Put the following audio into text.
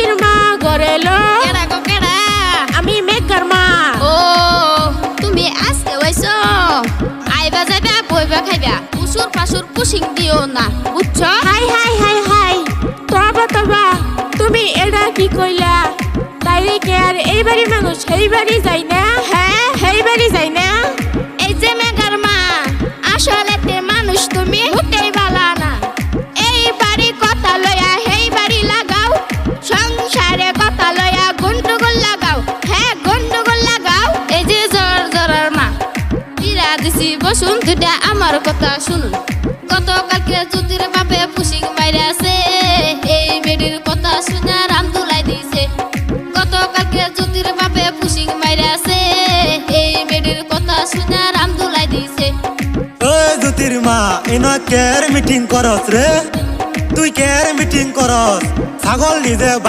জ্যোতির মা ঘরে কেডা গো কেডা আমি মেঘার মা ও তুমি আজকে হইছো আইবা যাইবা বইবা খাইবা পুসুর পাসুর পুসিং দিও না বুঝছ হাই হাই হাই হাই তবা তবা তুমি এটা কি কইলা তাইলে কে আর এই বাড়ি মানুষ সেই বাড়ি যাই না বসুন দুটা আমার কথা শুনুন। গতকালকে জ্যোতির বাপে পুশিং মাইরে আছে এই বেডির কথা শুনে রাম দুলাই দিছে গতকালকে জ্যোতির বাপে পুশিং মাইরে আছে এই বেডির কথা শুনে রাম দুলাই দিছে ওই জ্যোতির মা, এনা কের মিটিং করস রে? তুই কের মিটিং করস? ছাগল নিজে